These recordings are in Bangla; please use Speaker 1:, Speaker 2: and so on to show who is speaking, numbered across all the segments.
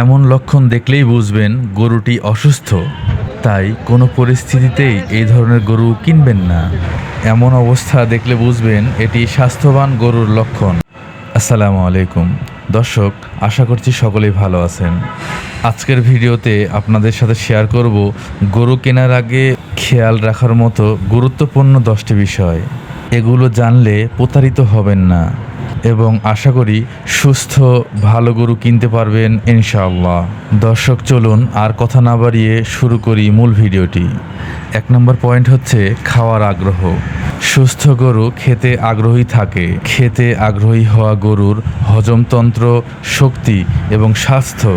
Speaker 1: এমন লক্ষণ দেখলেই বুঝবেন গরুটি অসুস্থ, তাই কোনো পরিস্থিতিতেই এই ধরনের গরু কিনবেন না। এমন অবস্থা দেখলে বুঝবেন এটি স্বাস্থ্যবান গরুর লক্ষণ। আসসালামু আলাইকুম। দর্শক, আশা করছি সকলেই ভালো আছেন। আজকের ভিডিওতে আপনাদের সাথে শেয়ার করব গরু কেনার আগে খেয়াল রাখার মতো গুরুত্বপূর্ণ দশটি বিষয়। এগুলো জানলে প্রতারিত হবেন না। এবং আশা করি সুস্থ, ভালো গরু কিনতে পারবেন ইনশাআল্লাহ। দর্শক, চলুন আর কথা না বাড়িয়ে শুরু করি মূল ভিডিওটি। এক নম্বর পয়েন্ট হচ্ছে খাওয়ার আগ্রহ। সুস্থ গরু খেতে আগ্রহী থাকে। খেতে আগ্রহী হওয়া গরুর হজমতন্ত্র, শক্তি এবং স্বাস্থ্য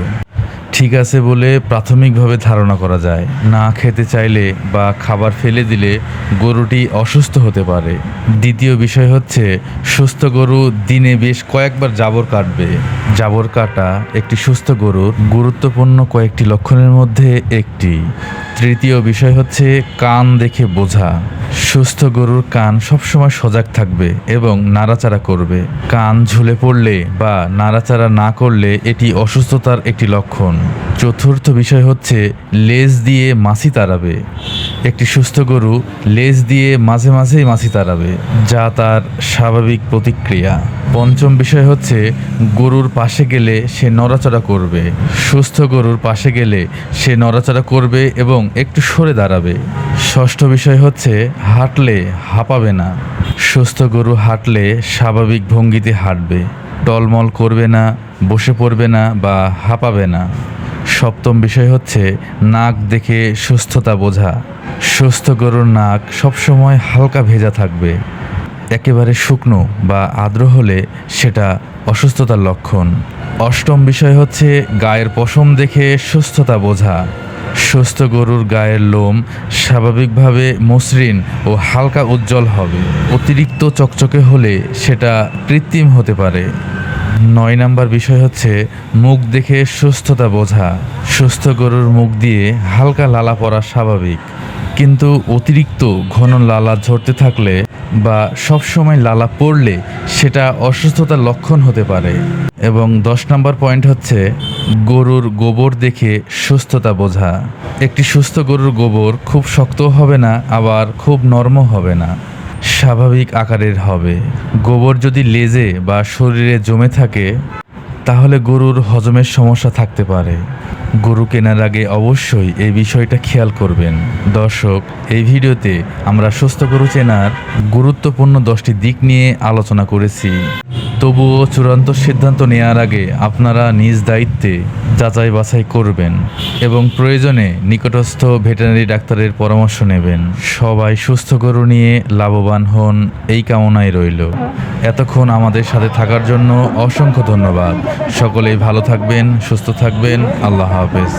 Speaker 1: ঠিক আছে বলে প্রাথমিকভাবে ধারণা করা যায়। না খেতে চাইলে বা খাবার ফেলে দিলে গরুটি অসুস্থ হতে পারে। দ্বিতীয় বিষয় হচ্ছে, সুস্থ গরু দিনে বেশ কয়েকবার জাবর কাটবে। জাবর কাটা একটি সুস্থ গরুর গুরুত্বপূর্ণ কয়েকটি লক্ষণের মধ্যে একটি। তৃতীয় বিষয় হচ্ছে, কান দেখে বোঝা। সুস্থ গরুর কান সবসময় সজাগ থাকবে এবং নাড়াচাড়া করবে। কান ঝুলে পড়লে বা নাড়াচাড়া না করলে এটি অসুস্থতার একটি লক্ষণ। চতুর্থ বিষয় হচ্ছে, লেজ দিয়ে মাছি তাড়াবে। একটি সুস্থ গরু লেজ দিয়ে মাঝে মাঝেই মাছি তাড়াবে, যা তার স্বাভাবিক প্রতিক্রিয়া। পঞ্চম বিষয় হচ্ছে, গরুর পাশে গেলে সে নড়াচড়া করবে। সুস্থ গরুর পাশে গেলে সে নড়াচড়া করবে এবং একটু সরে দাঁড়াবে। ষষ্ঠ বিষয় হচ্ছে, হাঁটলে হাঁপাবে না। সুস্থ গরু হাঁটলে স্বাভাবিক ভঙ্গিতে হাঁটবে। টলমল করবে না, বসে পড়বে না বা হাঁপাবে না। সপ্তম বিষয় হচ্ছে, নাক দেখে সুস্থতা বোঝা। সুস্থ গরুর নাক সবসময় হালকা ভেজা থাকবে। একেবারে শুকনো বা আর্দ্র হলে সেটা অসুস্থতার লক্ষণ। অষ্টম বিষয় হচ্ছে, গায়ের পশম দেখে সুস্থতা বোঝা। সুস্থ গরুর গায়ের লোম স্বাভাবিকভাবে মসৃণ ও হালকা উজ্জ্বল হবে। অতিরিক্ত চকচকে হলে সেটা কৃত্রিম হতে পারে। নয় নাম্বার বিষয় হচ্ছে মুখ দেখে সুস্থতা বোঝা। সুস্থ গরুর মুখ দিয়ে হালকা লালা পড়া স্বাভাবিক। কিন্তু অতিরিক্ত ঘন লালা ঝরতে থাকলে বা সবসময় লালা পড়লে সেটা অসুস্থতার লক্ষণ হতে পারে। এবং দশ নম্বর পয়েন্ট হচ্ছে, গরুর গোবর দেখে সুস্থতা বোঝা। একটি সুস্থ গরুর গোবর খুব শক্তও হবে না, আবার খুব নরমও হবে না। স্বাভাবিক আকারের হবে। গোবর যদি লেজে বা শরীরে জমে থাকে, তাহলে গরুর হজমের সমস্যা থাকতে পারে। গরু কেনার আগে অবশ্যই এই বিষয়টা খেয়াল করবেন। দর্শক, এই ভিডিওতে আমরা সুস্থ গরু চেনার গুরুত্বপূর্ণ দশটি দিক নিয়ে আলোচনা করেছি। তবুও চূড়ান্ত সিদ্ধান্ত নেওয়ার আগে আপনারা নিজ দায়িত্বে যাচাই বাছাই করবেন এবং প্রয়োজনে নিকটস্থ ভেটেরিনারি ডাক্তারের পরামর্শ নেবেন। সবাই সুস্থ গরু নিয়ে লাভবান হন, এই কামনাই রইল। এতক্ষণ আমাদের সাথে থাকার জন্য অসংখ্য ধন্যবাদ। সকলেই ভালো থাকবেন, সুস্থ থাকবেন। আল্লাহ হাফেজ